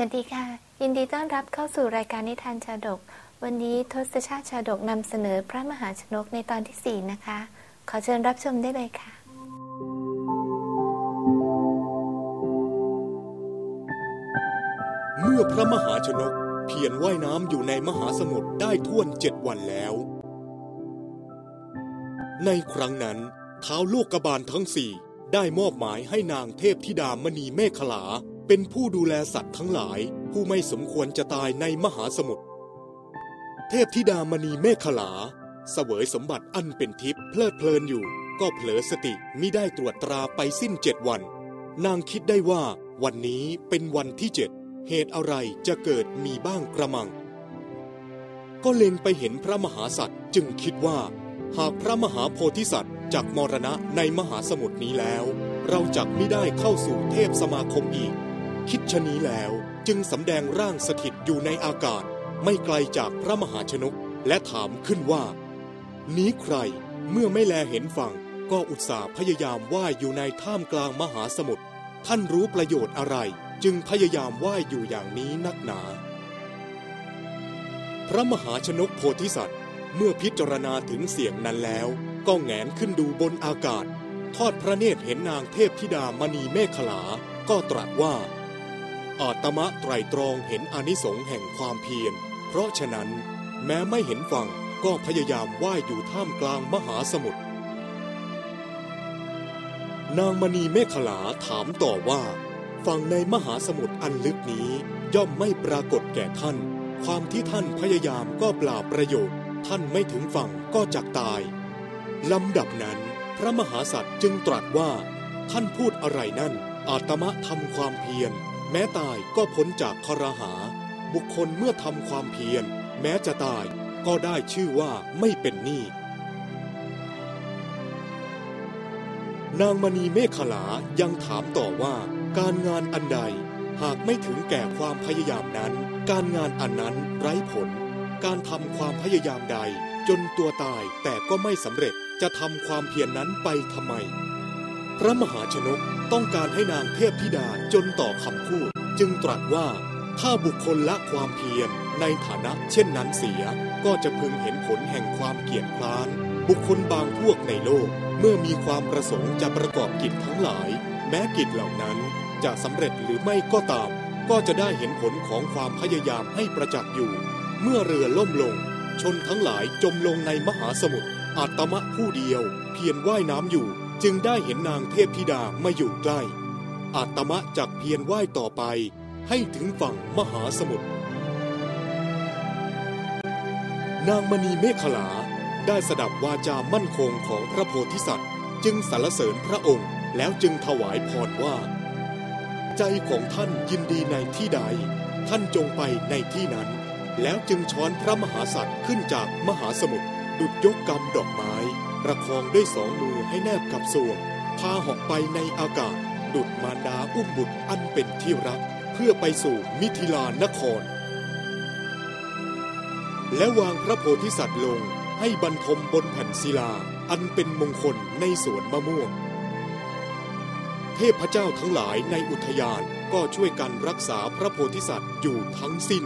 วัสดีค่ะ ยินดีต้อนรับเข้าสู่รายการนิทานชาดก วันนี้ทศชาติชาดกนำเสนอพระมหาชนกในตอนที่ 4 นะคะ ขอเชิญรับชมได้เลยค่ะ เมื่อพระมหาชนกเพียรว่ายน้ำอยู่ในมหาสมุทรได้ท่วนเจ็ดวันแล้ว ในครั้งนั้นเท้าวโลกกบาลทั้งสี่ได้มอบหมายให้นางเทพธิดามณีเมฆขลา เป็นผู้ดูแลสัตว์ทั้งหลายผู้ไม่สมควรจะตายในมหาสมุทร เทพธิดามณีเมขลาเสวยสมบัติอันเป็นทิพย์เพลิดเพลินอยู่ ก็เผลอสติมิได้ตรวจตราไปสิ้นเจ็ดวัน นางคิดได้ว่าวันนี้เป็นวันที่เจ็ดเหตุอะไรจะเกิดมีบ้างกระมัง ก็เล็งไปเห็นพระมหาสัตว์จึงคิดว่า หากพระมหาโพธิสัตว์จากมรณะในมหาสมุทรนี้แล้ว เราจักไม่ได้เข้าสู่เทพสมาคมอีก คิดชะนี้แล้วจึงสำแดงร่างสถิตอยู่ในอากาศ ไม่ไกลจากพระมหาชนกและถามขึ้นว่า นี้ใครเมื่อไม่แลเห็นฝั่ง ก็อุตส่าห์พยายามว่ายอยู่ในท่ามกลางมหาสมุทรท่านรู้ประโยชน์อะไร จึงพยายามว่ายอยู่อย่างนี้นักหนา พระมหาชนกโพธิสัตว์ เมื่อพิจารณาถึงเสียงนั้นแล้ว ก็แงนขึ้นดูบนอากาศ ทอดพระเนตรเห็นนางเทพธิดามณีเมฆขลา ก็ตรัสว่า อาตมะไตรตรองเห็นอนิสงส์แห่งความเพียร เพราะฉะนั้น แม้ไม่เห็นฝั่งก็พยายามว่ายอยู่ท่ามกลางมหาสมุทร นางมณีเมขลาถามต่อว่า ฝั่งในมหาสมุทรอันลึกนี้ย่อมไม่ปรากฏแก่ท่าน ความที่ท่านพยายามก็เปล่าประโยชน์ ท่านไม่ถึงฝั่งก็จักตาย ลำดับนั้น พระมหาสัตว์จึงตรัสว่า ท่านพูดอะไรนั่น อาตมะทำความเพียร แม้ตายก็พ้นจากครหา บุคคลเมื่อทำความเพียร แม้จะตายก็ได้ชื่อว่าไม่เป็นหนี้นางมณีเมขลายังถามต่อว่า การงานอันใด หากไม่ถึงแก่ความพยายามนั้น การงานอันนั้นไร้ผล การทำความพยายามใด จนตัวตายแต่ก็ไม่สำเร็จจะทำความเพียรนนั้นไปทำไม พระมหาชนกต้องการให้นางเทพธิดาจนต่อคำพูด จึงตรัสว่าถ้าบุคคลละความเพียรในฐานะเช่นนั้นเสีย ก็จะพึงเห็นผลแห่งความเกียจคร้าน บุคคลบางพวกในโลก เมื่อมีความประสงค์จะประกอบกิจทั้งหลาย แม้กิจเหล่านั้นจะสำเร็จหรือไม่ก็ตาม ก็จะได้เห็นผลของความพยายามให้ประจักษ์อยู่ เมื่อเรือล่มลง ชนทั้งหลายจมลงในมหาสมุทรอาตมะผู้เดียว เพียรว่ายน้ำอยู่ จึงได้เห็นนางเทพธิดามาอยู่ใกล้ อาตมะจักเพียรว่ายต่อไปให้ถึงฝั่งมหาสมุทร นางมณีเมขลาได้สดับวาจามั่นคงของพระโพธิสัตว์ จึงสรรเสริญพระองค์ แล้วจึงถวายพรว่า ใจของท่านยินดีในที่ใด ท่านจงไปในที่นั้น แล้วจึงช้อนพระมหาสัตว์ขึ้นจากมหาสมุทรดุดยกกำดอกไม้ ประคองด้วยสองมือให้แนบกับส่วงพาหอกไปในอากาศ ดุดมารดาอุ้มบุตรอันเป็นที่รัก เพื่อไปสู่มิถิลานคร และวางพระโพธิสัตว์ลงให้บรรทมบนแผ่นศิลา อันเป็นมงคลในสวนมะม่วง เทพเจ้าทั้งหลายในอุทยานก็ช่วยกันรักษาพระโพธิสัตว์อยู่ทั้งสิ้น